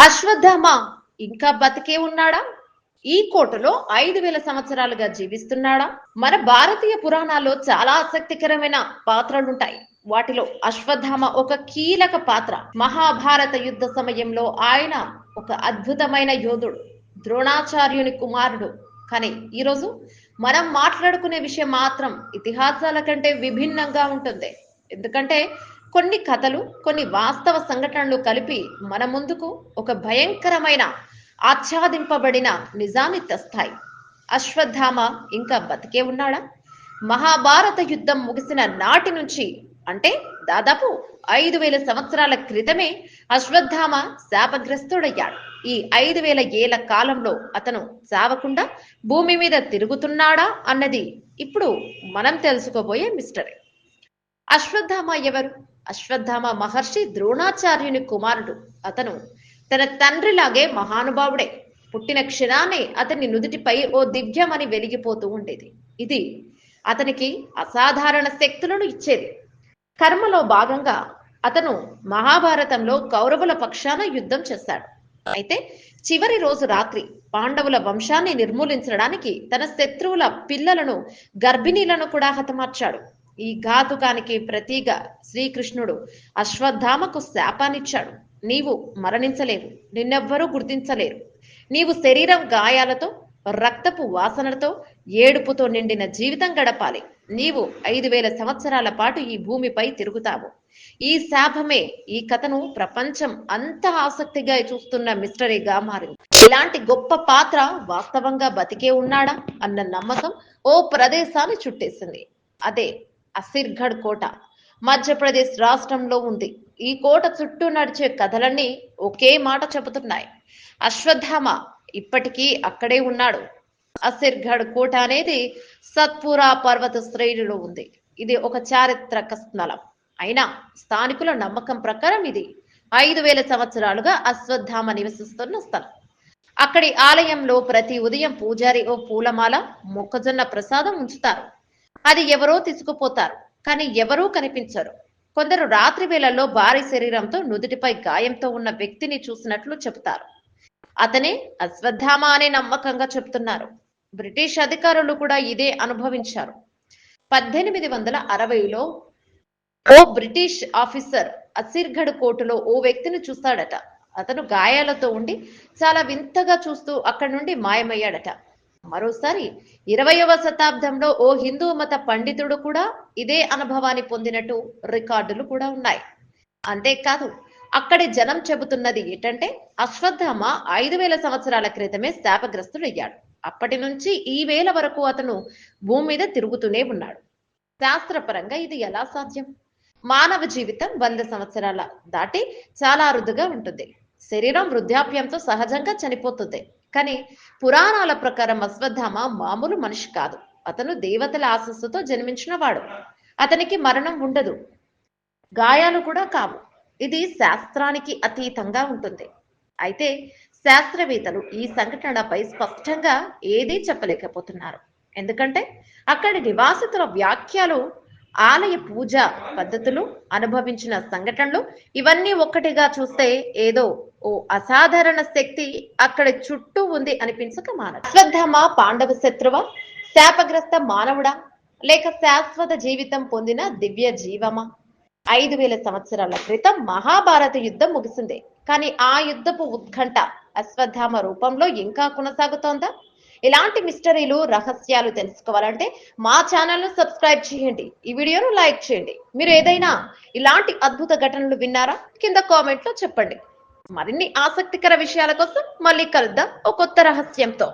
అశ్వత్థామ ఇంకా బతికే ఉన్నాడా? ఈ కోటలో ఐదు వేల సంవత్సరాలుగా జీవిస్తున్నాడా? మన భారతీయ పురాణాల్లో చాలా ఆసక్తికరమైన పాత్రలుంటాయి. వాటిలో అశ్వత్థామ ఒక కీలక పాత్ర. మహాభారత యుద్ధ సమయంలో ఆయన ఒక అద్భుతమైన యోధుడు ద్రోణాచార్యుని కుమారుడు. కానీ ఈరోజు మనం మాట్లాడుకునే విషయం మాత్రం ఇతిహాసాల కంటే విభిన్నంగా ఉంటుంది. ఎందుకంటే కొన్ని కథలు కొన్ని వాస్తవ సంఘటనలు కలిపి మన ముందుకు ఒక భయంకరమైన ఆచ్ఛాదింపబడిన నిజాన్ని తెస్తాయి. అశ్వత్థామ ఇంకా బతికే ఉన్నాడా? మహాభారత యుద్ధం ముగిసిన నాటి నుంచి అంటే దాదాపు ఐదు వేల సంవత్సరాల క్రితమే అశ్వత్థామ శాపగ్రస్తుడయ్యాడు. ఈ ఐదు వేల ఏళ్ళ కాలంలో అతను చావకుండా భూమి మీద తిరుగుతున్నాడా అన్నది ఇప్పుడు మనం తెలుసుకోబోయే మిస్టరీ. అశ్వత్థామ ఎవరు? అశ్వత్థామ మహర్షి ద్రోణాచార్యుని కుమారుడు. అతను తన తండ్రిలాగే మహానుభావుడే. పుట్టిన క్షణాన్ని అతని నుదుటిపై ఓ దివ్యమని వెలిగిపోతూ ఉండేది. ఇది అతనికి అసాధారణ శక్తులను ఇచ్చేది. కర్మలో భాగంగా అతను మహాభారతంలో కౌరవుల పక్షాన యుద్ధం చేశాడు. అయితే చివరి రోజు రాత్రి పాండవుల వంశాన్ని నిర్మూలించడానికి తన శత్రువుల పిల్లలను గర్భిణీలను కూడా హతమార్చాడు. ఈ ఘాతుకానికి ప్రతిగా శ్రీకృష్ణుడు అశ్వత్థామకు శాపాన్నిచ్చాడు. నీవు మరణించలేవు. నిన్నెవ్వరూ గుర్తించలేరు. నీవు శరీరం గాయాలతో రక్తపు వాసనలతో ఏడుపుతో నిండిన జీవితం గడపాలి. నీవు ఐదు వేల సంవత్సరాల పాటు ఈ భూమిపై తిరుగుతావు. ఈ శాపమే ఈ కథను ప్రపంచం అంత ఆసక్తిగా చూస్తున్న మిస్టరీగా మారింది. ఇలాంటి గొప్ప పాత్ర వాస్తవంగా బతికే ఉన్నాడా అన్న నమ్మకం ఓ ప్రదేశాన్ని చుట్టేసింది. అదే అసిర్గఢ్ కోట మధ్యప్రదేశ్ రాష్ట్రంలో ఉంది. ఈ కోట చుట్టూ నడిచే కథలన్నీ ఒకే మాట చెబుతున్నాయి. అశ్వత్థామ ఇప్పటికీ అక్కడే ఉన్నాడు. అసిర్గఢ్ కోట అనేది సత్పురా పర్వత శ్రేణిలో ఉంది. ఇది ఒక చారిత్రక స్థలం. అయినా స్థానికుల నమ్మకం ప్రకారం ఇది ఐదు వేల సంవత్సరాలుగా అశ్వత్థామ నివసిస్తున్న స్థలం. అక్కడి ఆలయంలో ప్రతి ఉదయం పూజారి ఓ పూలమాల మొక్కజొన్న ప్రసాదం ఉంచుతారు. అది ఎవరో తీసుకుపోతారు కానీ ఎవరూ కనిపించరు. కొందరు రాత్రి వేళల్లో భారీ శరీరంతో నుదుటిపై గాయంతో ఉన్న వ్యక్తిని చూసినట్లు చెబుతారు. అతనే అశ్వత్థామ అనే నమ్మకంగా చెప్తున్నారు. బ్రిటిష్ అధికారులు కూడా ఇదే అనుభవించారు. పద్దెనిమిది వందల అరవైలో ఓ బ్రిటిష్ ఆఫీసర్ అసిర్గఢ్ కోర్టులో ఓ వ్యక్తిని చూస్తాడట. అతను గాయాలతో ఉండి చాలా వింతగా చూస్తూ అక్కడి నుండి మాయమయ్యాడట. మరోసారి ఇరవయవ శతాబ్దంలో ఓ హిందూ మత పండితుడు కూడా ఇదే అనుభవాన్ని పొందినట్టు రికార్డులు కూడా ఉన్నాయి. అంతేకాదు అక్కడి జనం చెబుతున్నది ఏంటంటే అశ్వత్థామ ఐదు వేల సంవత్సరాల క్రితమే శాపగ్రస్తుడయ్యాడు. అప్పటి నుంచి ఈ వేల వరకు అతను భూమి మీద తిరుగుతూనే ఉన్నాడు. శాస్త్రపరంగా ఇది ఎలా సాధ్యం? మానవ జీవితం వంద సంవత్సరాల దాటి చాలా అరుదుగా ఉంటుంది. శరీరం వృద్ధాప్యంతో సహజంగా చనిపోతుంది. కానీ పురాణాల ప్రకారం అశ్వత్థామ మామూలు మనిషి కాదు. అతను దేవతల ఆశస్సుతో జన్మించిన వాడు. అతనికి మరణం ఉండదు. గాయాలు కూడా కావు. ఇది శాస్త్రానికి అతీతంగా ఉంటుంది. అయితే శాస్త్రవేత్తలు ఈ సంఘటనపై స్పష్టంగా ఏదీ చెప్పలేకపోతున్నారు. ఎందుకంటే అక్కడి నివాసితుల వ్యాఖ్యలు ఆలయ పూజ పద్ధతులు అనుభవించిన సంఘటనలు ఇవన్నీ ఒక్కటిగా చూస్తే ఏదో ఓ అసాధారణ శక్తి అక్కడ చుట్టూ ఉంది అనిపించక మానదు. అశ్వత్థామ పాండవ శత్రువ శాపగ్రస్త మానవుడా లేక శాశ్వత జీవితం పొందిన దివ్య జీవమా? ఐదు వేల సంవత్సరాల క్రితం మహాభారత యుద్ధం ముగిసింది. కానీ ఆ యుద్ధపు ఉత్కంఠ అశ్వత్థామ రూపంలో ఇంకా కొనసాగుతోందా? ఇలాంటి మిస్టరీలు రహస్యాలు తెలుసుకోవాలంటే మా ఛానల్ను సబ్స్క్రైబ్ చేయండి. ఈ వీడియోను లైక్ చేయండి. మీరు ఏదైనా ఇలాంటి అద్భుత ఘటనలు విన్నారా? కింద కామెంట్లో చెప్పండి. మరిన్ని ఆసక్తికర విషయాల కోసం మళ్ళీ కలుద్దాం ఒక కొత్త రహస్యంతో.